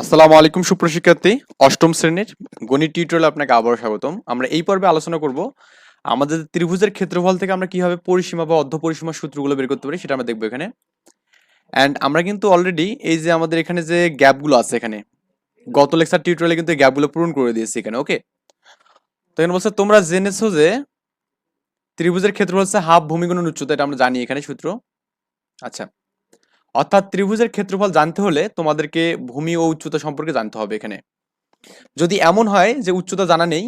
আসসালামু আলাইকুম সুপ্রশিক্ষার্থী অষ্টম শ্রেণির গণিত টিউটোরিয়ালে আপনাকে আবারও স্বাগতম। আমরা এই পর্বে আলোচনা করব আমাদের ত্রিভুজের ক্ষেত্রফল থেকে আমরা কীভাবে পরিসীমা বা অর্ধ পরিসীমার সূত্রগুলো বের করতে পারি সেটা আমরা দেখব এখানে। অ্যান্ড আমরা কিন্তু অলরেডি এই যে আমাদের এখানে যে গ্যাপগুলো আছে এখানে গত লেকচার টিউটোরিয়ালে কিন্তু গ্যাপগুলো পূরণ করে দিয়েছি এখানে ওকে তো এখানে বলছে, তোমরা জেনেছো যে ত্রিভুজের ক্ষেত্রফল হচ্ছে হাফ ভূমিগুণন উচ্চতা, এটা আমরা জানি এখানে সূত্র। আচ্ছা অর্থাৎ ত্রিভুজের ক্ষেত্রফল জানতে হলে তোমাদেরকে ভূমি ও উচ্চতা সম্পর্কে জানতে হবে এখানে। যদি এমন হয় যে উচ্চতা জানা নেই,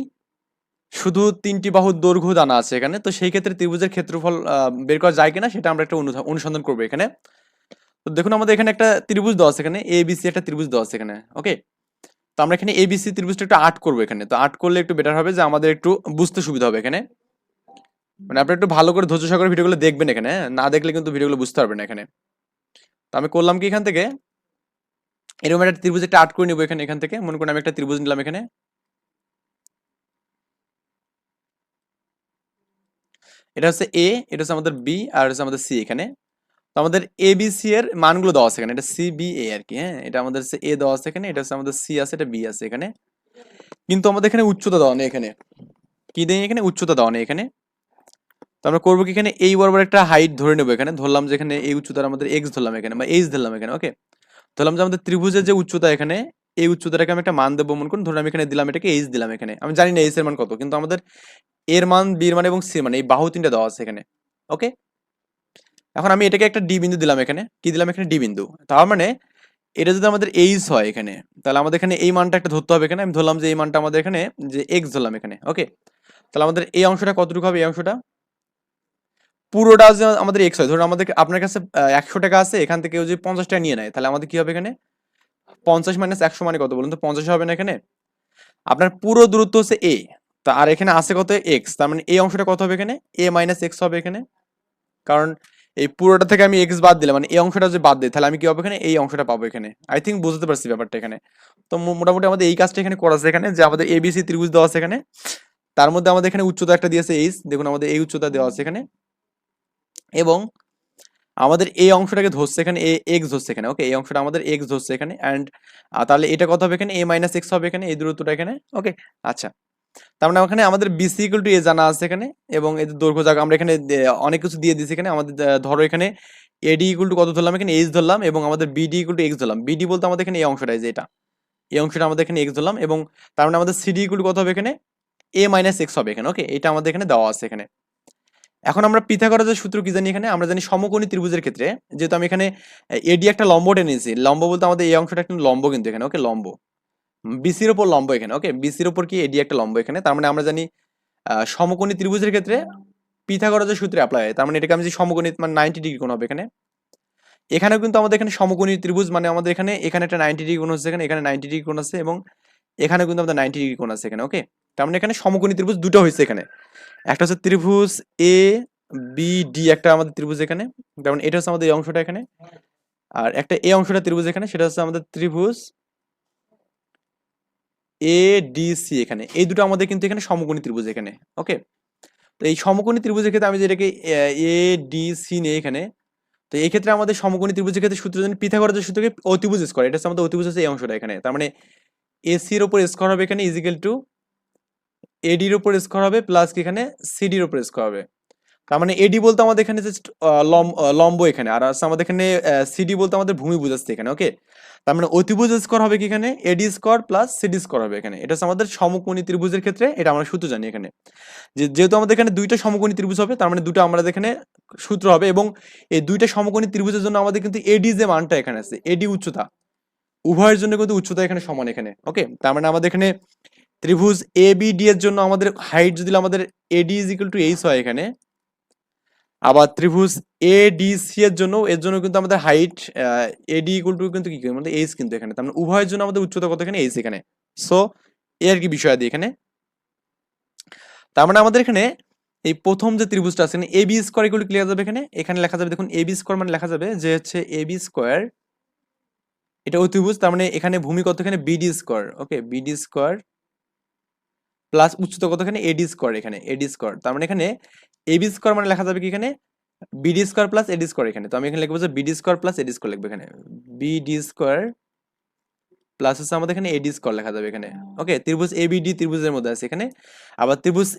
শুধু তিনটি বাহুর দৈর্ঘ্য জানা আছে এখানে, তো সেই ক্ষেত্রে ত্রিভুজের ক্ষেত্রফল বের করা যায় কিনা সেটা আমরা একটা অনুসন্ধান করব এখানে। তো দেখুন আমাদের এখানে একটা ত্রিভুজ দেওয়া আছে এখানে এ বিসি একটা ত্রিভুজ দেওয়া আছে এখানে ওকে তো আমরা এখানে এ বিসি ত্রিভুজটা একটু আর্ট করব এখানে, তো আর্ট করলে একটু বেটার হবে যে আমাদের একটু বুঝতে সুবিধা হবে এখানে। মানে আপনি একটু ভালো করে ধৈর্য সহকারে ভিডিওগুলো দেখবেন এখানে? না দেখলে কিন্তু ভিডিওগুলো বুঝতে পারবেন এখানে। তো আমি করলাম কি এখান থেকে? এরকম একটা ত্রিভুজ, একটা আর্ট করে নেব এখানে, এখান থেকে। মনে করুন আমি একটা ত্রিভুজ নিলাম এখানে। এটা হচ্ছে এ এটা হচ্ছে আমাদের বি আর হচ্ছে আমাদের সি এখানে। তো আমাদের এ বি সি এর মানগুলো দেওয়া আছে এখানে। এটা সি বি এ আর কি হ্যাঁ? এটা আমাদের হচ্ছে এ দেওয়া আছে এখানে, এটা হচ্ছে আমাদের সি আছে, এটা বি আছে এখানে। কিন্তু আমাদের এখানে উচ্চতা দেওয়া নেই এখানে। কি দেয় এখানে? উচ্চতা দেওয়া নেই এখানে। তো আমরা করব কি এখানে এই বরাবর একটা হাইট ধরে নেব এখানে। ধরলাম যে এখানে এই উচ্চতার আমাদের এক্স ধরলাম এখানে বা এইচ ধরলাম এখানে ওকে ধরলাম যে আমাদের ত্রিভুজের যে উচ্চতা এখানে, এই উচ্চতাটাকে আমি একটা মান দেবো মনে করুন। ধরুন আমি এখানে দিলাম, এটাকে এইচ দিলাম এখানে। আমি জানি না এইচ এর মান কত, কিন্তু আমাদের এর মান বির মান এবং সি মান এই বাহু তিনটা দেওয়া আছে এখানে ওকে এখন আমি এটাকে একটা ডি বিন্দু দিলাম এখানে। কি দিলাম এখানে? ডি বিন্দু। তার মানে এটা যদি আমাদের এইচ হয় এখানে, তাহলে আমাদের এখানে এই মানটা একটা ধরতে হবে এখানে। আমি ধরলাম যে এই মানটা আমাদের এখানে যে এক্স ধরলাম এখানে ওকে তাহলে আমাদের এই অংশটা কতটুকু হবে? এই অংশটা পুরোটা যে আমাদের এক্স হয়। ধরুন আমাদের আপনার কাছে একশো টাকা আছে, এখান থেকে যদি পঞ্চাশ টাকা নিয়ে নেয়, তাহলে আমাদের কি হবে এখানে? পঞ্চাশ মাইনাস একশো মানে কত বলুন তো? পঞ্চাশ হবে না এখানে? আপনার পুরো দূরত্ব হচ্ছে এ তা আর এখানে আছে কত? এক্স তার মানে এই অংশটা কত হবে এখানে? এ মাইনাস এক্স হবে এখানে। কারণ এই পুরোটা থেকে আমি এক্স বাদ দিলাম মানে এই অংশটা যদি বাদ দিই, তাহলে আমি কি পাবো এখানে? এই অংশটা পাবো এখানে। আই থিঙ্ক বুঝতে পারছি ব্যাপারটা এখানে। তো মোটামুটি আমাদের এই কাজটা এখানে করা আছে এখানে, যে আমাদের এবিসি ত্রিভুজ দেওয়া আছে এখানে। তার মধ্যে আমাদের এখানে উচ্চতা একটা দিয়েছে এইচ দেখুন আমাদের এই উচ্চতা দেওয়া আছে এখানে। এবং আমাদের এই অংশটাকে ধরছে এখানে এক্স ধরছে এখানে ওকে এই অংশটা আমাদের এক্স ধরছে এখানে অ্যান্ড তাহলে এটা কত হবে এখানে? এ মাইনাস এক্স হবে এখানে, এই দূরত্বটা এখানে ওকে আচ্ছা তার মানে ওখানে আমাদের বিসি ইকুয়াল টু এ জানা আছে এখানে, এবং এদের দৈর্ঘ্য জায়গা আমরা এখানে অনেক কিছু দিয়ে দিছি এখানে, আমাদের ধরো এখানে এডি ইকুয়াল টু কত ধরলাম এখানে? এইচ ধরলাম, এবং আমাদের বিডি ইকুয়াল টু এক্স ধরলাম। বিডি বলতে আমাদের এখানে এই অংশটা যে এটা। এই অংশটা আমাদের এখানে এক্স ধরলাম, এবং তার মানে আমাদের সিডি ইকুয়াল টু কত হবে এখানে? এ মাইনাস এক্স হবে এখানে ওকে এটা আমাদের এখানে দেওয়া আছে এখানে। এখন আমরা পিথাগোরাসের সূত্র কি জানি এখানে? আমরা জানি সমকোণী ত্রিভুজের ক্ষেত্রে, যেহেতু আমি এখানে এডি একটা লম্ব টেনেছি লম্ব বলতে আমাদের এই অংশটা একটা লম্ব কিন্তু এখানে ওকে লম্ব। বিসির ওপর লম্ব এখানে ওকে বিসির ওপর কি এডি একটা লম্ব এখানে? তার মানে আমরা জানি সমকোণী ত্রিভুজের ক্ষেত্রে পিথাগোরাসের সূত্রে অ্যাপ্লাই হয়। তার মানে এটাকে আমি যদি সমকোণী মানে নাইনটি ডিগ্রি কোণ হবে এখানে। এখানেও কিন্তু আমাদের এখানে সমকোণী ত্রিভুজ মানে আমাদের এখানে এখানে একটা নাইনটি ডিগ্রি কোণ আছে এখানে এখানে নাইনটি ডিগ্রি কোণ আছে এবং এখানে কিন্তু আমাদের নাইনটি ডিগ্রি কোণ আছে এখানে ওকে তার মানে এখানে সমকোণী ত্রিভুজ দুটো হয়েছে এখানে। একটা হচ্ছে ত্রিভুজ এ বি ডি একটা আমাদের ত্রিভুজ এখানে। যেমন এটা হচ্ছে আমাদের এই অংশটা এখানে। আর একটা এ অংশটা ত্রিভুজ এখানে, সেটা হচ্ছে আমাদের ত্রিভুজ এ ডি সি এখানে। এই দুটো আমাদের কিন্তু এখানে সমকোণী ত্রিভুজ এখানে, ওকে? তো এই সমকোণী ত্রিভুজের ক্ষেত্রে আমি যেটাকে এ ডি সি নেই এখানে, তো এই ক্ষেত্রে আমাদের সমকোণী ত্রিভুজের ক্ষেত্রে সূত্র জানি পিথাগোরাসের সূত্রকে অতিভুজ স্কোয়ার এটা হচ্ছে আমাদের অতিভুজ হচ্ছে এই অংশটা এখানে। তার মানে এসি এর উপর স্কোয়ার হবে এখানে ইজিক্যাল টু এডির উপর স্কোয়ার হবে প্লাস কি এখানে সিডির উপর স্কোয়ার হবে। তার মানে এডি বলতে আমাদের এখানে জাস্ট লম্ব এখানে, আর আছে আমাদের এখানে সিডি বলতে আমাদের ভূমি বুঝাচ্ছে এখানে ওকে তার মানে অতিভুজ স্কোয়ার হবে কি এখানে? AD square plus CD square হবে এখানে। এটা আমাদের সমকোণী ত্রিভুজের ক্ষেত্রে, এটা আমরা সূত্র জানি এখানে। যে, যেহেতু আমাদের এখানে দুইটা সমকোণী ত্রিভুজ হবে, তার মানে দুটো আমাদের এখানে সূত্র হবে, এবং এই দুইটা সমকোণী ত্রিভুজের জন্য আমাদের কিন্তু এডি যে মানটা এখানে আছে এডি উচ্চতা, উভয়ের জন্য কিন্তু উচ্চতা এখানে সমান এখানে ওকে তার মানে আমাদের এখানে ত্রিভুজ এ বি ডি এর জন্য আমাদের হাইট যদি আমাদের AD is equal to H হয় এখানে, আবার ত্রিভুজ এ ডি সি এর জন্য এর জন্য কিন্তু আমাদের হাইট এডি ইকুয়াল টু কিন্তু কি? আমাদের এইচ কিন্তু এখানে, তার মানে উভয়ের জন্য আমাদের উচ্চতা কত এখানে? এইচ এখানে। সো এ আর কি বিষয় দিই এখানে। তার মানে আমাদের এখানে এই প্রথম যে ত্রিভুজটা আছে A B square equal clear যাবে এখানে। এখানে লেখা যাবে, দেখুন এ বি স্কোয়ার মানে লেখা যাবে যে হচ্ছে এ বি স্কোয়ার এটা অতিভুজ তার মানে এখানে ভূমি কত এখানে? BD square okay BD square plus উচ্চতা কত এখানে এডি স্কোয়ার এখানে এডি স্কোয়ার তার মানে এখানে এবি স্কোয়ার মানে লেখা যাবে কি এখানে? BD square plus AD square এখানে। তো আমি এখানে লিখব যে BD square plus AD square লিখব এখানে। বিডি স্কোয়ার প্লাস হচ্ছে আমাদের এখানে এডি স্কোয়ার লেখা যাবে এখানে। ওকে ত্রিভুজ এবিডি ত্রিভুজের মধ্যে আছে এখানে। আবার ত্রিভুজ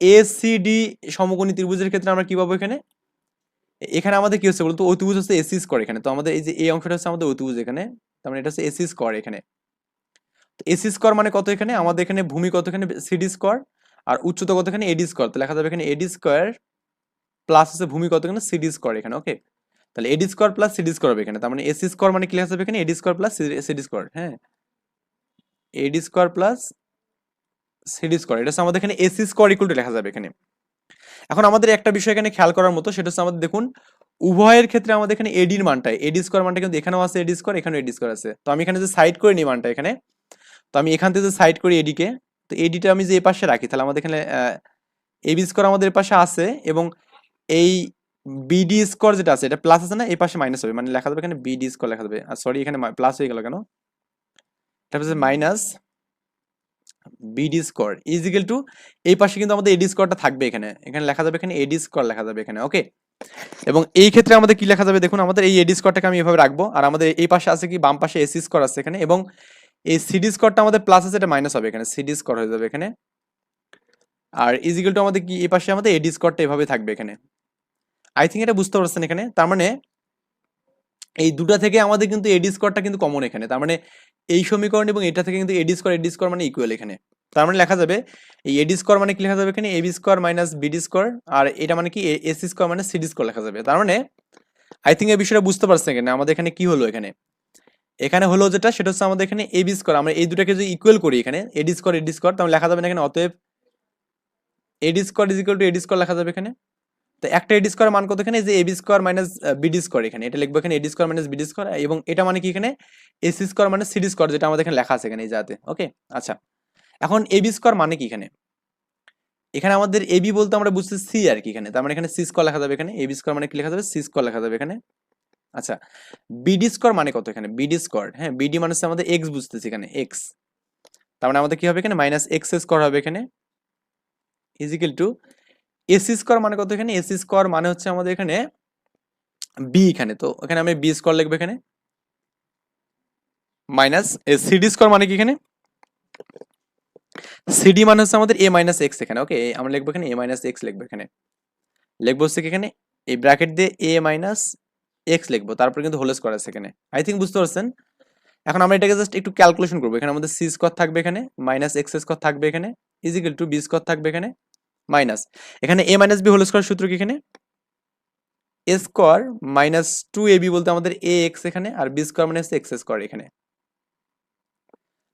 এসিডি সমকোণী ত্রিভুজের ক্ষেত্রে আমরা কি পাবো এখানে? এখানে আমাদের কি হচ্ছে বলতো? অতিভুজ হচ্ছে এসি স্কোয়ার এখানে। তো আমাদের এই যে এই অংশটা হচ্ছে আমাদের অতিভুজ এখানে। তার মানে এটা হচ্ছে এসি স্কোয়ার এখানে। এসি স্কোয়ার মানে কত এখানে? আমাদের এখানে ভূমি কত এখানে? সিডি স্কোয়ার আর উচ্চতা কত এখানে? এডি স্কোয়ার তো লেখা যাবে এখানে এডি স্কোয়ার প্লাস হচ্ছে ভূমি কত এখানে? সিডি স্কোয়ার এখানে ওকে তাহলে AD square plus CD square হবে এখানে। তার মানে এসি স্কোয়ার মানে কি লেখা যাবে এখানে? AD square plus CD square হ্যাঁ? AD square plus CD square এটা হচ্ছে আমাদের এখানে এসি স্কোয়ার ইকুয়াল টু লেখা যাবে এখানে। এখন আমাদের একটা বিষয় এখানে খেয়াল করার মতো, সেটা হচ্ছে আমাদের দেখুন, উভয়ের ক্ষেত্রে আমাদের এখানে এডির মানটা এডি স্কোয়ার মানটা কিন্তু এখানেও আছে এডি স্কোয়ার এখানেও এডি স্কোয়ার আছে। তো আমি এখানে যে সাইড করে নিই মানটা এখানে তো আমি এখান থেকে সাইড করি এডিকে তো এডিটা আমি যে এই পাশে রাখি, তাহলে আমাদের এখানে এবি স্কোয়ার আমাদের এ পাশে আছে এবং এই বিডি স্কোয়ার যেটা আছে, এটা প্লাস আছে না, এই পাশে মাইনাস হবে মানে লেখা যাবে এখানে বিডি স্কোর লেখা যাবে। আর সরি এখানে প্লাস হয়ে গেল কেন? এটা হচ্ছে minus BD square equal to এই পাশে কিন্তু আমাদের এডি স্কোয়ারটা থাকবে এখানে। এখানে লেখা যাবে, এখানে এডি স্কোয়ার লেখা যাবে এখানে ওকে এবং এই ক্ষেত্রে আমাদের কি লেখা যাবে? দেখুন, আমাদের এই এডি স্কোয়ারটাকে আমি এভাবে রাখব, আর আমাদের এই পাশে আছে কি, বাম পাশে এসি স্কোয়ার আছে এখানে, এবং এই সিডি স্কোয়ারটা আমাদের প্লাস আছে এটা মাইনাস হবে এখানে সিডি স্কোয়ার হয়ে যাবে এখানে। আর ইজিক্যাল টু আমাদের কি, এই পাশে আমাদের এডি স্কোয়ারটা এভাবে থাকবে এখানে। আই থিঙ্ক এটা বুঝতে পারছেন এখানে, তার মানে এই দুটা থেকে আমাদের কিন্তু এডি স্কোয়ারটা কিন্তু কমন এখানে, তার মানে এই সমীকরণ এবং এটা থেকে কিন্তু এডি স্কোয়ার এডি স্কোয়ার মানে ইকুয়াল এখানে। তার মানে লেখা যাবে, এই এডি স্কোয়ার মানে কি লেখা যাবে এখানে? AB square minus BD square আর এটা মানে কি? এসি স্কোয়ার মানে সিডি স্কোয়ার লেখা যাবে। তার মানে আই থিঙ্ক এই বিষয়টা বুঝতে পারছেন এখানে, আমাদের এখানে কি হলো এখানে? এখানে হলো যেটা, সেটা হচ্ছে আমাদের এখানে এবি স্কোয়ার আমরা এই দুটাকে যদি ইকুয়াল করি এখানে এডি স্কোয়ার এডি স্কোয়ার তাহলে লেখা যাবে না এখানে, অতএব AD square is equal to AD লেখা যাবে এখানে। তো একটা এডি স্কোয়ার মান কত এখানে? যে AB square minus BD square এখানে। এটা লিখব এখানে AD square minus BD square এবং এটা মানে কি এখানে? এসি স্কোয়ার মানে সিডি স্কোয়ার যেটা আমাদের এখানে লেখা আছে এখানে এই যাতে ওকে আচ্ছা। এখন এবি স্কোয়ার মানে কি এখানে? এখানে আমাদের এবি বলতে আমরা বুঝছি সি আর কি এখানে। তার মানে এখানে সি স্কোয়ার লেখা যাবে এখানে। এবি স্কোয়ার মানে কি লেখা যাবে? সি স্কোয়ার লেখা যাবে এখানে। আচ্ছা বিডি স্কোয়ার মানে কত এখানে? বিডি স্কোয়ার হ্যাঁ বিডি মানে হচ্ছে আমাদের এক্স বুঝতেছি এখানে এক্স তার মানে আমাদের কি হবে এখানে? মাইনাস এক্স স্কোয়ার হবে এখানে। ইজিক্যাল টু এসি স্কোয়ার মানে কত এখানে? এসি স্কোয়ার মানে হচ্ছে আমাদের এখানে বি এখানে। তো এখানে আমি বি স্কোয়ার লিখব এখানে। মাইনাস সিডি স্কোয়ার মানে কি এখানে? সিডি মানে হচ্ছে আমাদের এ মাইনাস এক্স এখানে ওকে আমরা লিখব এখানে এ মাইনাস এক্স লিখব এখানে। লিখব হচ্ছে এখানে? এই ব্র্যাকেট দিয়ে এ মাইনাস এক্স লিখব, তারপর কিন্তু হোল স্কোয়ার আছে এখানে। আই থিঙ্ক বুঝতে পারছেন? এখন আমরা এটাকে জাস্ট একটু ক্যালকুলেশন করব। এখানে আমাদের সি স্কোয়ার থাকবে এখানে মাইনাস এক্স স্কোয়ার থাকবে এখানে ইজিক্যাল টু বি স্কোয়ার থাকবে এখানে মাইনাস এখানে A minus B whole square সূত্র কি এখানে? A square minus two A B বলতে আমাদের এ এক্স এখানে আর B square minus X square এখানে।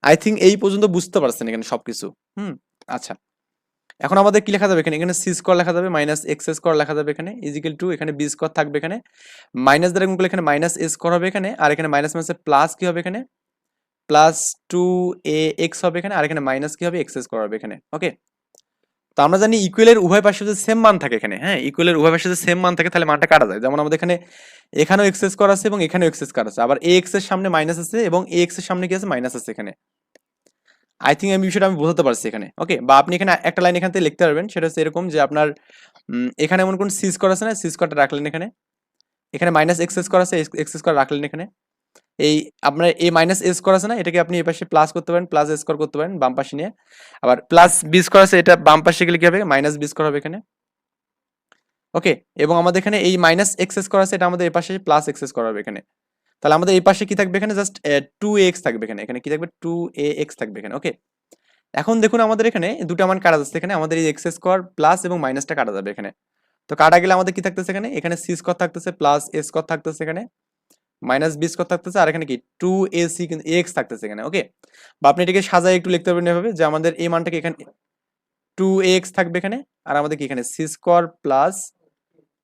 আই থিঙ্ক এই পর্যন্ত বুঝতে পারছেন এখানে সবকিছু। হুম আচ্ছা। এখন আমাদের কি লেখা যাবে এখানে? এখানে সি স্কোয়ার লেখা যাবে মাইনাস এক্স স্কোয়ার লেখা যাবে এখানে ইজিক্যাল টু এখানে বি স্কোয়ার থাকবে এখানে। মাইনাস দ্বারা গুণ করলে এখানে মাইনাস এ স্কোয়ার হবে এখানে, আর এখানে মাইনাস মাইনাসে প্লাস কি হবে এখানে? প্লাস টু এ এক্স হবে এখানে, আর এখানে মাইনাস কি হবে? এক্স স্কোয়ার হবে এখানে ওকে তো আমরা জানি ইকুয়ালের উভয় পাশে যদি সেম মান থাকে এখানে হ্যাঁ? ইকুয়ালের উভয় পাশে যদি সেম মান থাকে, তাহলে মানটা কাটা যায়। যেমন আমাদের এখানে এখানেও এক্স স্কোয়ার আছে এবং এখানেও এক্স স্কোয়ার আছে। আবার এ এক্সের সামনে মাইনাস আছে এবং এ এক্সের সামনে কি আছে? মাইনাস আছে এখানে। আই থিঙ্ক আমি বিষয়টা আমি বোঝাতে পারছি এখানে। ওকে বা আপনি এখানে একটা লাইন এখান থেকে লিখতে পারবেন। সেটা হচ্ছে এরকম যে আপনার এখানে এমন কোন সি স্কোয়ার আছে না? সি স্কোয়ারটা রাখলেন এখানে। এখানে মাইনাস এক্স স্কোয়ার আছে এক্স স্কোয়ার রাখলেন এখানে। এই আপনার এই মাইনাস এ স্কোয়ার আছে না? এটাকে আপনি এই পাশে প্লাস করতে পারেন প্লাস স্কোয়ার করতে পারেন, বাম পাশে নিয়ে। আবার প্লাস বি স্কোয়ার আছে, এটা বাম পাশে গেলে কি হবে? মাইনাস বি স্কোয়ার হবে এখানে। ওকে এবং আমাদের এখানে এই মাইনাস এক্স স্কোয়ার আছে, এটা আমাদের এই পাশে প্লাস এক্স স্কোয়ার হবে এখানে। তাহলে আমাদের এই পাশে কি থাকবে এখানে? জাস্ট টু এক্স থাকবে এখানে। এখানে কি থাকবে? টু এ এক্স থাকবে এখানে। ওকে এখন দেখুন আমাদের এখানে দুটো মান কাটা যাচ্ছে এখানে। আমাদের এই এক্স স্কোয়ার প্লাস এবং মাইনাসটা কাটা যাবে এখানে। তো কাটা গেলে আমাদের কি থাকতেছে এখানে? এখানে সি স্কোয়ার থাকতেছে প্লাস এ স্কোয়ার থাকতেছে এখানে। মাইনাস বি স্কোয়ার থাকতেছে। আর এখানে কি? টু এ সি এক্স থাকতেছে এখানে। ওকে বা আপনি এটাকে সাজায় একটু লিখতে পারবেন এভাবে যে আমাদের এই মানটাকে এখানে টু এক্স থাকবে এখানে। আর আমাদের কি এখানে C square plus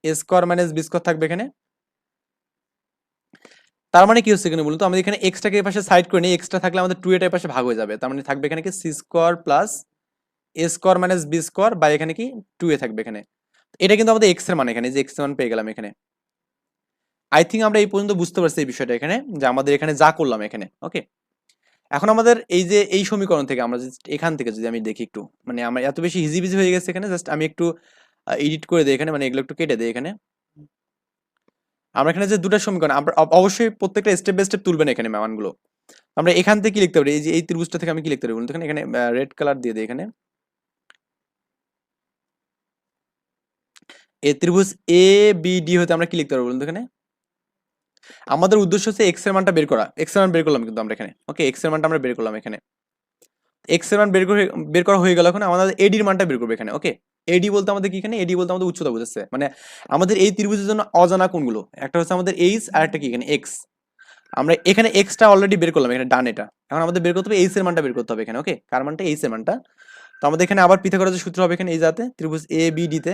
A square minus B square থাকবে এখানে। তার মানে কি হচ্ছে এখানে বলুন তো? আমাদের এখানে এক্সটাকে এই পাশে সাইড করে নিই এক্সট্রা থাকলে আমাদের টু এটার পাশে ভাগ হয়ে যাবে। তার মানে থাকবে এখানে কি C square plus A square minus B square বা এখানে কি টু এ থাকবে এখানে। এটা কিন্তু আমাদের এক্সের মান এখানে, যে এক্সের মান পেয়ে গেলাম এখানে। আই থিঙ্ক আমরা এই পর্যন্ত বুঝতে পারছি এই বিষয়টা এখানে, যে আমাদের এখানে যা করলাম এখানে ওকে এখন আমাদের এই যে, এই সমীকরণ থেকে আমরা এখান থেকে যদি আমি দেখি একটু মানে আমার এত বেশি হিজি বিজি হয়ে গেছে এখানে জাস্ট আমি একটু এডিট করে দিই এখানে মানে এগুলো একটু কেটে দিই এখানে। আমরা এখানে যে দুটো সমীকরণ অবশ্যই প্রত্যেকটা স্টেপ বাই স্টেপ তুলবেন এখানে মানগুলো আমরা এখান থেকে কি লিখতে পারি? এই যে, এই ত্রিভুজটা থেকে আমি কি লিখতে পারি বলুন এখানে এখানে রেড কালার দিয়ে দিই এখানে। এ ত্রিভুজ এ বি ডি হতে আমরা কি লিখতে পারব বলুন এখানে? আমাদের উদ্দেশ্য হচ্ছে এক্সের মানটা বের করা। এক্সের মান বের করলাম কিন্তু আমরা এখানে। ওকে এক্সের মানটা আমরা বের করলাম এখানে। এক্সের মান বের করে, বের করা হয়ে গেল এখন, আমাদের এডির মানটা বের করবে এখানে ওকে এডি বলতে আমাদের কি এখানে? এডি বলতে আমাদের উচ্চতা বুঝাচ্ছে। মানে আমাদের এই ত্রিভুজের জন্য অজানা কোনগুলো? একটা হচ্ছে আমাদের এইচ আর একটা কি এখানে? এক্স আমরা এখানে এক্সটা অলরেডি বের করলাম, এখানে ডান এটা। এখন আমাদের বের করতে হবে এইচ এর মানটা বের করতে হবে এখানে ওকে কার মানটা? এইচ এর মানটা। তো আমাদের এখানে আবার পিথাগোরাসের সূত্র হবে এখানে এই যাতে ত্রিভুজ এ বি ডি তে।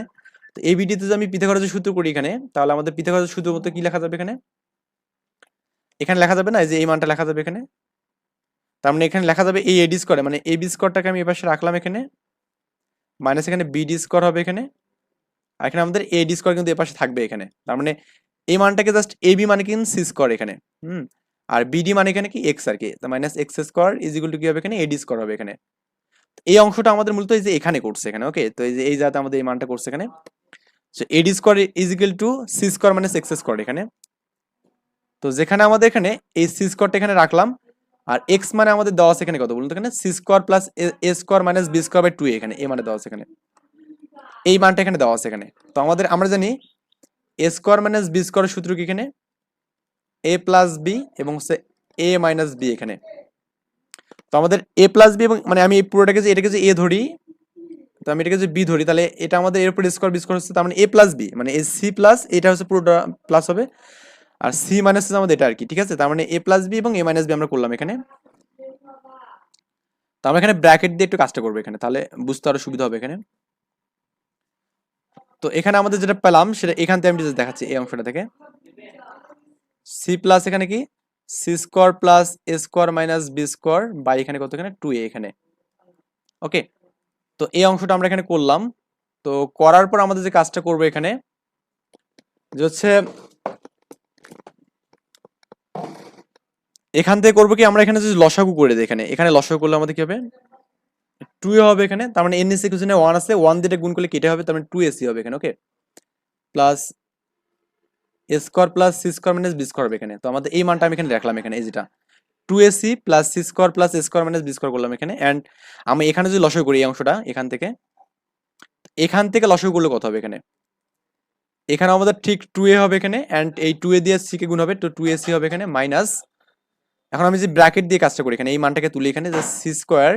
এ বি ডি তে যদি আমি পিথাগোরাসের সূত্র করি এখানে, তাহলে আমাদের পিথাগোরাসের সূত্র মতো কি লেখা যাবে এখানে? এখানে লেখা যাবে না যে এই মানটা লেখা যাবে এখানে। তার মানে এখানে লেখা যাবে এই এডি স্কোয়ারে মানে এ বি স্কোয়ারটাকে আমি এপাশে রাখলাম এখানে মাইনাস এখানে বিডি স্কোয়ার হবে এখানে, আর এখানে আমাদের এডি স্কোয়ার কিন্তু এপাশে থাকবে এখানে। তার মানে এই মানটাকে জাস্ট এ বি মানে কিন্তু সি স্কোয়ার এখানে, হুম? আর বিডি মানে এখানে কি? এক্স আর কি minus X square is equal to কি হবে এখানে? এডি স্কোয়ার হবে এখানে। এই অংশটা আমাদের মূলত এই যে এখানে করছে এখানে ওকে তো এই যে এই যাতে আমাদের এই মানটা করছে এখানে। So AD square is equal to C square minus X square এখানে। তো যেখানে আমাদের এখানে এই সি স্কোয়ারটা এখানে রাখলাম আর এক্স মানে আমাদের দেওয়া আছে এখানে কত বলুন তো এখানে? C square plus A square minus B square by two এখানে এ মানে দেওয়া আছে এখানে। এই মানটা এখানে দেওয়া আছে এখানে। তো আমাদের, আমরা জানি এ স্কোয়ার মাইনাস বি স্কোয়ারের সূত্র কি এখানে? এ প্লাস বি এবং হচ্ছে এ মাইনাস বি এখানে। তো আমাদের এ প্লাস বি এবং মানে আমি এই পুরোটাকে যে এটাকে যে এ ধরি, তো আমি এটাকে যে বি ধরি, তাহলে এটা আমাদের এর উপর স্কোয়ার বি স্কোয়ার হচ্ছে, তার মানে এ প্লাস বি মানে এ সি প্লাস এটা হচ্ছে পুরোটা প্লাস হবে। আর সি মাইনাস আমাদের এটা আর কি, ঠিক আছে? তার মানে এ প্লাস বি এবং এ মাইনাস বি আমরা করলাম এখানে। তো আমরা এখানে ব্র্যাকেট দিয়ে একটু কাজটা করব এখানে, তাহলে বুঝতে আরও সুবিধা হবে এখানে। তো এখানে আমাদের যেটা পেলাম, সেটা এখান থেকে আমি দেখাচ্ছি এই অংশটা থেকে। সি প্লাস এখানে কি? C square plus A square minus B square by এখানে কত এখানে? টু এ এখানে। ওকে তো এই অংশটা আমরা এখানে করলাম। তো করার পর আমাদের যে কাজটা করব এখানে, যে হচ্ছে এখান থেকে করব কি? আমরা এখানে যদি লসাগু করে দিই এখানে। এখানে লসাগু করলে আমাদের কি হবে? টু এ হবে এখানে। তার মানে এন এস ইকুয়েশনে ওয়ান আছে ওয়ান দিয়ে গুণ করলে কেটে হবে। তার মানে টু এসি হবে এখানে okay plus A square plus C square minus B square হবে এখানে। তো আমাদের এই মানটা আমি এখানে রাখলাম এখানে, এই যেটা। Two AC plus C square plus A square minus B square করলাম এখানে। অ্যান্ড আমি এখানে যদি লসাগু করি এই অংশটা, এখান থেকে এখান থেকে লসাগু করলে কত হবে এখানে? এখানে আমাদের ঠিক টু এ হবে এখানে। অ্যান্ড এই টু এ দিয়ে সি কে গুণ হবে, তো টু এ সি হবে এখানে মাইনাস এখন আমি যে ব্র্যাকেট দিয়ে কাজটা করি, এখানে এই মানটাকে তুলি এখানে যে C square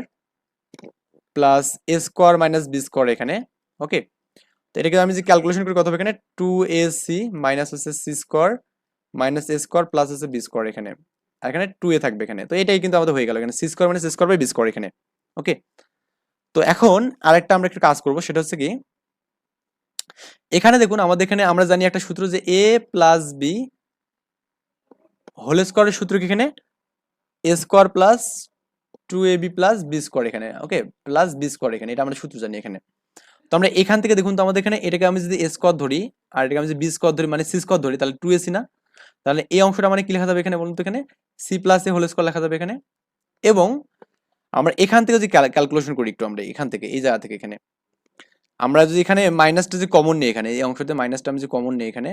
plus A square minus B square এখানে ওকে তো এটাকে আমি যে ক্যালকুলেশন করি, কত হবে এখানে? টু এ সি মাইনাস হচ্ছে C square minus A square plus হচ্ছে বি স্কোয়ার এখানে। আর এখানে টু এ থাকবে এখানে। তো এটাই কিন্তু আমাদের হয়ে গেল এখানে C square minus A square by B square এখানে ওকে তো এখন আরেকটা আমরা একটু কাজ করব, সেটা হচ্ছে কি, এখানে দেখুন আমাদের এখানে আমরা জানি একটা সূত্র যে এ প্লাস বি হোল স্কোয়ারের সূত্র কি এখানে? A square plus two A B plus B square এখানে, ওকে? প্লাস বি স্কোয়ার এখানে, এটা আমরা সূত্র জানি এখানে। তো আমরা এখান থেকে দেখুন তো আমাদের এখানে এটাকে আমি যদি এ স্কোয়ার ধরি, আর এটাকে আমি যদি বি স্কোয়ার ধরি মানে সি স্কোয়ার ধরি, তাহলে টু এসি না? তাহলে এই অংশটা মানে কি লেখা যাবে এখানে বলুন তো এখানে? C plus A whole square লেখা যাবে এখানে। এবং আমরা এখান থেকে যদি ক্যালকুলেশন করি একটু আমরা, এখান থেকে, এই জায়গা থেকে এখানে। আমরা যদি এখানে মাইনাসটা যে কমন নেই এখানে, এই অংশতে মাইনাসটা আমি যে কমন নেই এখানে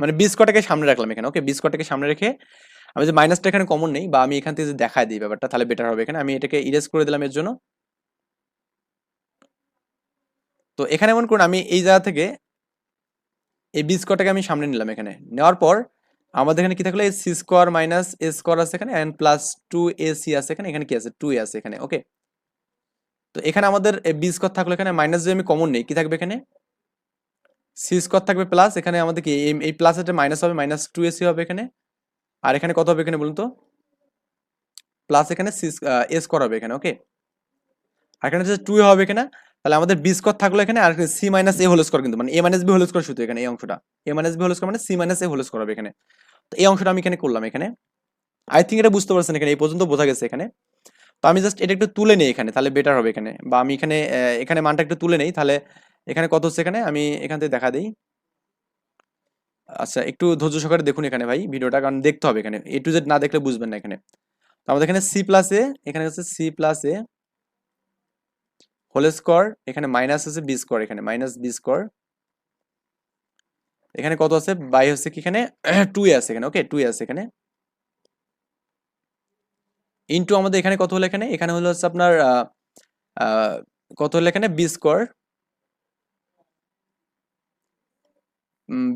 মানে বি স্কোয়ারটাকে সামনে রাখলাম এখানে, ওকে? বি স্কোয়ারটাকে সামনে রেখে আমি যে মাইনাসটা এখানে কমন নেই, বা আমি এখান থেকে যদি দেখায় দিই ব্যাপারটা, তাহলে বেটার হবে। এখানে আমি এটাকে ইরেজ করে দিলাম এর জন্য। তো এখানে এমন করুন, আমি এই জায়গা থেকে এই বি স্কোয়ারটাকে আমি সামনে নিলাম এখানে। নেওয়ার পর আমাদের এখানে কি থাকল? এই C square minus A square আছে এখানে and plus two A C আছে এখানে এখানে কি আছে? টু এ আছে এখানে ওকে তো এখানে আমাদের বি স্কোয়ার থাকল এখানে মাইনাস যদি আমি কমন নেই, কি থাকবে এখানে? সি স্কোয়ার থাকবে প্লাস এখানে আমাদের কি, এই প্লাস এটা মাইনাস হবে মাইনাস টু এ সি হবে এখানে। আর এখানে কত হবে এখানে বলুন তো? প্লাস এখানে সি এ স্কোয়ার হবে এখানে ওকে আর এখানে হচ্ছে টু হবে এখানে, তাহলে আমাদের বি স্কোয়ার থাকল এখানে, আর C minus A whole square কিন্তু মানে A minus B whole square শুধু এখানে, এই অংশটা। A minus B whole square মানে C minus A whole square হবে এখানে। তো এই অংশটা আমি এখানে করলাম এখানে। আই থিঙ্ক এটা বুঝতে পারছেন এখানে, এই পর্যন্ত বোঝা গেছে এখানে। তো আমি জাস্ট এটা একটু তুলে নিই এখানে, তাহলে বেটার হবে এখানে। বা আমি এখানে এখানে মানটা একটু তুলে নেই, তাহলে এখানে কত হচ্ছে এখানে? আমি এখান থেকে দেখা দিই। আচ্ছা একটু ধৈর্য সহকারে দেখুন এখানে ভাই ভিডিওটা, কারণ দেখতে হবে এখানে। এ টু জেড না দেখলে বুঝবেন না এখানে। তো আমাদের এখানে সি প্লাস এ এখানে হচ্ছে C plus A whole square এখানে মাইনাস আছে বি স্কোয়ার এখানে মাইনাস বি স্কোয়ার এখানে কত আছে? বাই হচ্ছে কি এখানে? টু আছে এখানে ওকে টু আছে এখানে। ইন্টু আমাদের এখানে কত হলো এখানে? এখানে হলো হচ্ছে আপনার কত হলো এখানে? B square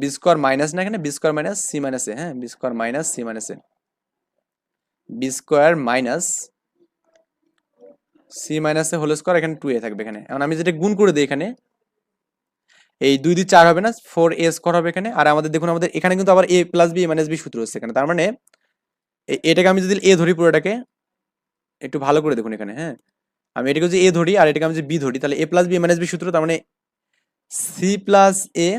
B square minus না এখানে? B square minus C minus A হ্যাঁ? B square minus C minus A. B square minus C minus A whole square এখানে টু এ থাকবে এখানে। এখন আমি যেটা গুণ করে দিই এখানে, এই দুই দুই চার হবে না ফোর এ স্কোয়ার হবে এখানে। আর আমাদের দেখুন, আমাদের এখানে কিন্তু আবার A plus B minus B সূত্র হচ্ছে এখানে। তার মানে এটাকে আমি যদি এ ধরি পুরোটাকে, একটু ভালো করে দেখুন এখানে হ্যাঁ? আমি এটাকে যদি এ ধরি আর এটাকে আমি যদি বি ধরি, তাহলে A plus B minus B সূত্র, তার মানে C plus A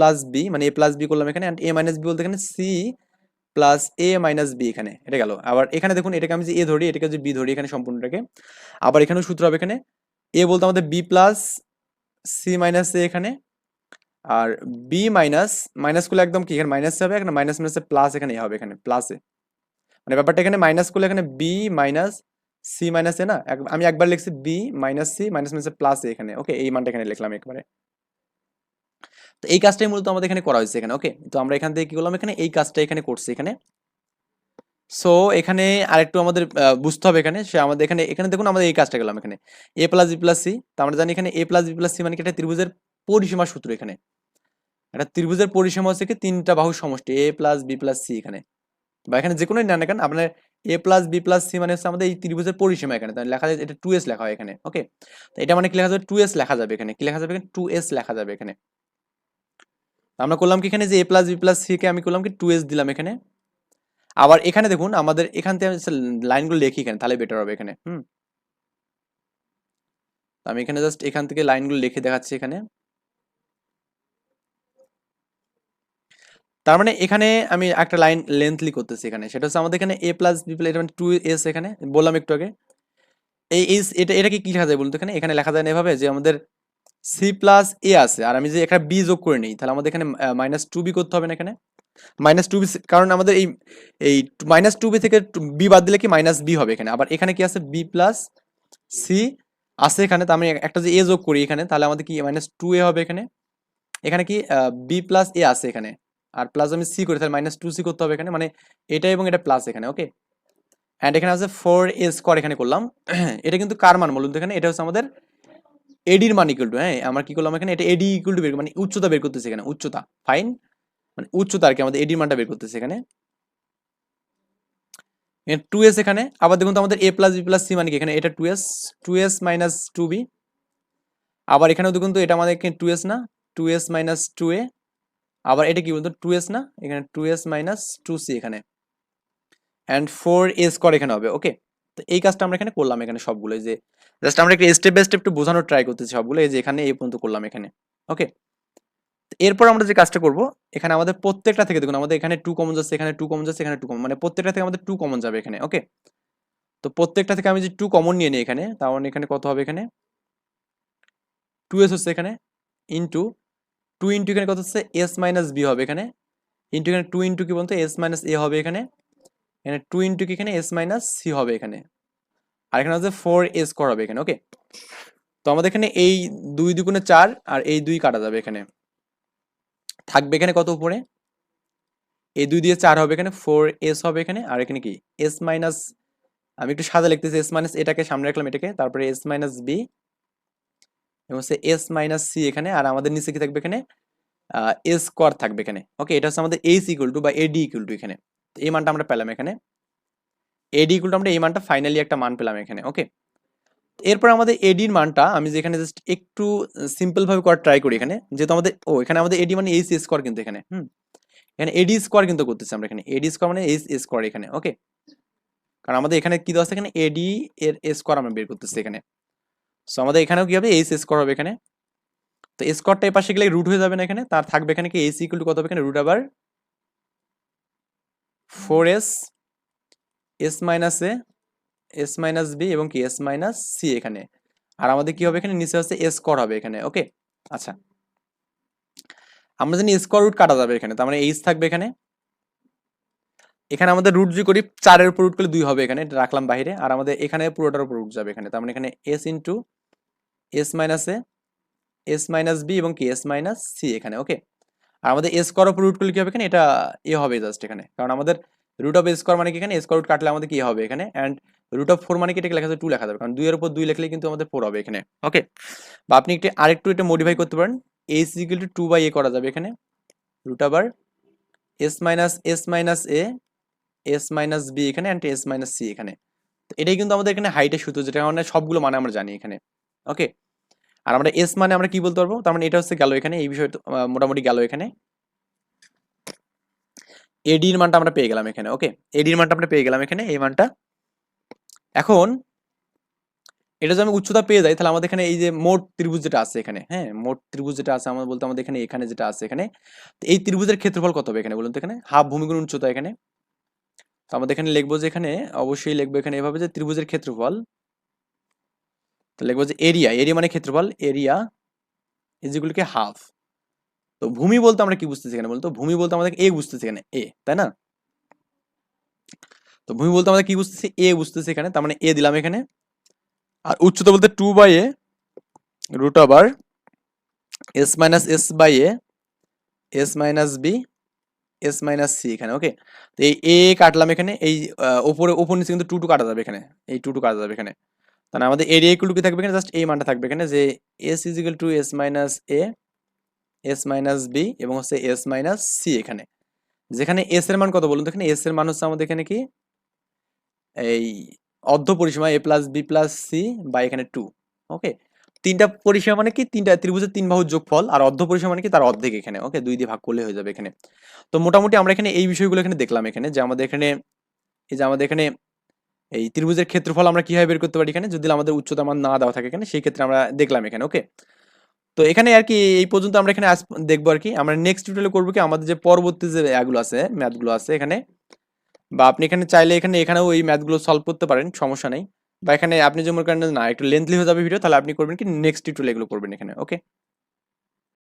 plus B মানে এ প্লাস বি করলাম এখানে এ মাইনাস বি বলতে এখানে C plus A minus B এখানে, এটা গেল। আবার এখানে দেখুন, এটাকে আমি যদি এ ধরি, এটাকে যদি বি ধরি এখানে সম্পূর্ণটাকে আবার এখানেও সূত্র হবে এখানে এ বলতে আমাদের B plus C minus A এখানে, আর বি মাইনাস মাইনাস করলে একদম কি? এখানে মাইনাস হবে, এখানে মাইনাস মাইনাসে প্লাস এখানে হবে, এখানে প্লাসে মানে ব্যাপারটা এখানে মাইনাস করলে এখানে B minus C minus A না? আমি একবার লিখছি বি মাইনাস সি মাইনাস মাইনাসে প্লাস এখানে। ওকে এই মানটা এখানে লিখলাম একবারে। তো এই কাজটাই মূলত আমাদের এখানে করা হয়েছে এখানে ওকে তো আমরা এখান থেকে কি করলাম? এখানে এই কাজটা এখানে করছি এখানে। সো এখানে আরেকটু আমাদের বুঝতে হবে এখানে। সে আমাদের এখানে এখানে দেখুন আমাদের এই কাজটা গেলাম এখানে। A plus B plus C তো আমরা জানি এখানে A plus B plus C মানে একটা ত্রিভুজের পরিসীমা সূত্র এখানে। একটা ত্রিভুজের পরিসীমা হচ্ছে কি? তিনটা বাহু সমষ্টি A plus B plus C এখানে। বা এখানে যে কোনো না না কেন, আপনার A plus B plus C মানে হচ্ছে আমাদের এই ত্রিভুজের পরিসীমা এখানে। তাহলে লেখা যায় এটা টু এস লেখা হয় এখানে ওকে তো এটা মানে কি লেখা যাবে? টু এস লেখা যাবে এখানে। কি লেখা যাবে এখানে? টু এস লেখা যাবে এখানে। আমরা করলাম কি এখানে যে এ প্লাস বি প্লাস সিকে আমি করলাম কি টু এস দিলাম এখানে। আবার এখানে দেখুন আমাদের এখান থেকে লাইনগুলো লিখি এখানে, তাহলে বেটার হবে এখানে, হুম। আমি এখানে জাস্ট এখান থেকে লাইনগুলো লিখে দেখাচ্ছি এখানে। তার মানে এখানে আমি একটা লাইন লেন্থলি করতেছি এখানে, সেটা হচ্ছে আমাদের এখানে এ প্লাস বি প্লাস মানে টু এস এখানে, বললাম একটু আগে। এই এস এটা এটাকে কি লেখা যায় বলতো এখানে? এখানে লেখা যায় না এভাবে যে আমাদের সি প্লাস এ আছে। আর আমি যে এখানে বি যোগ করে নিই, তাহলে আমাদের এখানে মাইনাস টু বি করতে হবে না এখানে? মাইনাস টু বি কারণ আমাদের এই এই মাইনাস টু বি থেকে বি বাদ দিলে কি মাইনাস বি হবে এখানে? আবার এখানে কি আছে? বি প্লাস সি আছে এখানে, তো আমি একটা যে এ যোগ করি এখানে, তাহলে আমাদের কি মাইনাস টু এ হবে এখানে? এখানে কি বি প্লাস এ আছে এখানে। আর প্লাস আমি সি করি, তাহলে মাইনাস টু সি করতে হবে এখানে। মানে এটা এবং এটা প্লাস এখানে ওকে অ্যান্ড এখানে আছে ফোর এ স্কোয়ার এখানে করলাম। এটা কিন্তু কার মান বলুন তো এখানে? এটা হচ্ছে আমাদের এডির মান ইকুয়াল টু হ্যাঁ আমরা কি করলাম এখানে? এটা এডি ইকুয়াল টু বের মানে উচ্চতা বের করতেছে এখানে, উচ্চতা ফাইন মানে উচ্চতা আর কি, আমাদের এডির মানটা বের করতেছে এখানে। টু এস এখানে, আবার দেখুন তো আমাদের A plus B plus C মানে কি এখানে? এটা two S two S minus two B আবার এখানেও দেখুন তো এটা আমাদের এখানে টু এস না? Two S minus two A আবার এটা কি বলতো টু এস না? এখানে two S minus two C এখানে। অ্যান্ড ফোর এ স্কোয়ার এখানে হবে ওকে তো এই কাজটা আমরা এখানে করলাম এখানে সবগুলো যে জাস্ট আমরা একটা স্টেপ বাই স্টেপ একটু বোঝানোর ট্রাই করতেছি সবগুলো এই যে এখানে এই পর্যন্ত করলাম এখানে। ওকে এরপর আমরা যে কাজটা করব, এখানে আমাদের প্রত্যেকটা থেকে দেখুন, আমাদের এখানে টু কমন যাচ্ছে এখানে টু কমন যাচ্ছে এখানে টু কমন মানে প্রত্যেকটা থেকে আমাদের টু কমন যাবে এখানে ওকে তো প্রত্যেকটা থেকে আমি যে টু কমন নিয়ে নিই এখানে, তার মানে এখানে কত হবে এখানে? টু এস হচ্ছে এখানে ইন্টু টু ইন্টু এখানে কত হচ্ছে? এস মাইনাস বি হবে এখানে। ইন্টু এখানে টু ইন্টু কি বলতো? এস মাইনাস এ হবে এখানে। এখানে টু ইন্টু কি এখানে? এস মাইনাস সি হবে এখানে। আর এখানে হচ্ছে ফোর এ স্কোয়ার হবে এখানে ওকে তো আমাদের এখানে এই দুই দুগুণে চার আর এই দুই কাটা যাবে এখানে। থাকবে এখানে কত উপরে? এই দুই দিয়ে চার হবে এখানে ফোর এস হবে এখানে, আর এখানে কি? এস মাইনাস আমি একটু সাদা লিখতেছি এস মাইনাস এটাকে সামনে রাখলাম এটাকে, তারপরে এস মাইনাস বি এবং হচ্ছে এস মাইনাস সি এখানে, আর আমাদের নিচে কি থাকবে এখানে? এস স্কোয়ার থাকবে এখানে ওকে এটা হচ্ছে আমাদের এইচ ইকুয়াল টু বা এডি ইকুয়াল টু এখানে। এই মানটা আমরা পেলাম এখানে। এডি ইকুয়াল টু আমরা এই মানটা ফাইনালি একটা মান পেলাম এখানে ওকে এরপর আমাদের এডির মানটা আমি যেখানে জাস্ট একটু সিম্পল ভাবে করার ট্রাই করি এখানে, যেহেতু আমাদের, ও, এখানে আমাদের এডি মানে এইচ স্কোয়ার কিন্তু এখানে, হুম? এখানে এডি স্কোয়ার কিন্তু করতেছি আমরা এখানে এডি স্কোয়ার মানে এইচ স্কোয়ার এখানে ওকে কারণ আমাদের এখানে কি দেওয়া আছে এখানে? এডি এর স্কোয়ার আমরা বের করতেছি এখানে। সো আমাদের এখানেও কি হবে? এইচ স্কোয়ার হবে এখানে। তো স্কোয়ারটা এই পাশে গেলে রুট হয়ে যাবে না এখানে, তার থাকবে এখানে কি? এইচ ইকুয়াল টু কত হবে এখানে? রুট আবার four S S minus A, S minus B এবং কি এস মাইনাস সি এখানে। আর আমাদের কি হবে এখানে? নিচে হচ্ছে এস স্কোয়ার হবে এখানে, ওকে? আচ্ছা। আমরা জানি স্কোয়ার রুট কাটা যাবে এখানে, তার মানে এইচ থাকবে এখানে। এখানে আমাদের রুট যদি করি, চারের উপর রুট করলে দুই হবে এখানে রাখলাম বাইরে। আর আমাদের এখানে পুরোটার উপর রুট যাবে এখানে, তার মানে এখানে S into S minus A, S minus B এবং কি, এস মাইনাস সি এখানে, ওকে? আর আমাদের এস করার উপর রুট করলে কি হবে এখানে? এটা এ হবে জাস্ট এখানে। কারণ আমাদের রুট অফ স্কোয়ার মানে কি এখানে? স্কোয়ার রুট কাটলে আমাদের কি হবে এখানে? অ্যান্ড রুট অফ ফোর মানে কি? এটাকে লেখা যাবে টু লেখা যাবে। কারণ দুইয়ের উপর দুই লিখলে কিন্তু আমাদের ফোর হবে এখানে। ওকে বা আপনি একটু আরেকটু এটা মডিফাই করতে পারেন। A equal to two by A করা যাবে এখানে। রুট আবার S minus S minus A S minus B এখানে অ্যান্ড এস মাইনাস সি এখানে। এটাই কিন্তু আমাদের এখানে হাইটের সূত্র, যেটা মানে সবগুলো মানে আমরা জানি এখানে। ওকে আর আমরা এস মানে আমরা কি বলতে পারব? তার মানে এটা হচ্ছে গেল এখানে, এই বিষয়টা মোটামুটি গেল এখানে। এডির মানটা আমরা পেয়ে গেলাম এখানে ওকে এডির মানটা আমরা পেয়ে গেলাম এখানে, এই মানটা। এখন, এটা যদি আমি উচ্চতা পেয়ে যাই, তাহলে আমাদের এখানে এই যে মোট ত্রিভুজ যেটা আছে এখানে হ্যাঁ? মোট ত্রিভুজ যেটা আছে, আমাদের বলতে আমাদের এখানে এখানে যেটা আছে এখানে এই ত্রিভুজের ক্ষেত্রফল কত হবে এখানে বলুন তো এখানে? হাফ ভূমিগুণ উচ্চতা এখানে। তো আমাদের এখানে লিখব যে এখানে, অবশ্যই লিখব এখানে এভাবে যে ত্রিভুজের ক্ষেত্রফল তো লিখব যে এরিয়া এরিয়া মানে ক্ষেত্রফল এরিয়া ইজ ইজিগুলোকে হাফ তো ভূমি বলতে আমরা কি বুঝতেছি এখানে বলতো? ভূমি বলতে আমাদের এ বুঝতেছি এখানে এ তাই না? তো ভূমি বলতে আমরা কি বুঝতেছি? এ বুঝতেছি এখানে, তার মানে এ দিলাম এখানে। আর উচ্চতা বলতে two by A root over S minus S by A S minus B S minus C এখানে ওকে তো এই এ কাটলাম এখানে, এই ওপরে, ওপর নিচে কিন্তু টু টু কাটা যাবে এখানে, এই টু টু কাটা যাবে এখানে। তাহলে আমাদের এরিয়া ইকুয়াল কি থাকবে এখানে জাস্ট এই মানটা থাকবে এখানে, যে S equal to S minus A S minus B এবং হচ্ছে এস মাইনাস সি এখানে। যেখানে এস এর মান কত বলুন তো? এখানে এস এর মান হচ্ছে আমাদের এখানে কি? এই অর্ধ পরিসীমা A plus B plus C বা এখানে টু ওকে তিনটা পরিসীমা মানে কি? তিনটা ত্রিভুজের তিন বাহুর যোগফল, আর অর্ধ পরিসীমা মানে কি? তার অর্ধেক এখানে ওকে দুই দিয়ে ভাগ করলে হয়ে যাবে এখানে। তো মোটামুটি আমরা এখানে এই বিষয়গুলো এখানে দেখলাম এখানে, যে আমাদের এখানে, এই যে আমাদের এখানে এই ত্রিভুজের ক্ষেত্রফল আমরা কীভাবে বের করতে পারি এখানে? যদি আমাদের উচ্চতা মান না দেওয়া থাকে এখানে, সেই ক্ষেত্রে আমরা দেখলাম এখানে ওকে তো এখানে আর কি এই পর্যন্ত আমরা এখানে আজ দেখব আর কি। আমরা নেক্সট টিউটোরিয়ালে করব কি আমাদের যে পরবর্তী যে এগুলো আছে ম্যাথগুলো আছে এখানে, বা আপনি এখানে চাইলে এখানে, এখানেও এই ম্যাথগুলো সলভ করতে পারেন, সমস্যা নেই। বা এখানে আপনি যে মনে করেন না, একটু লেন্থলি হয়ে যাবে ভিডিও তাহলে আপনি করবেন কি নেক্সট টিউটোরিয়াল এগুলো করবেন এখানে ওকে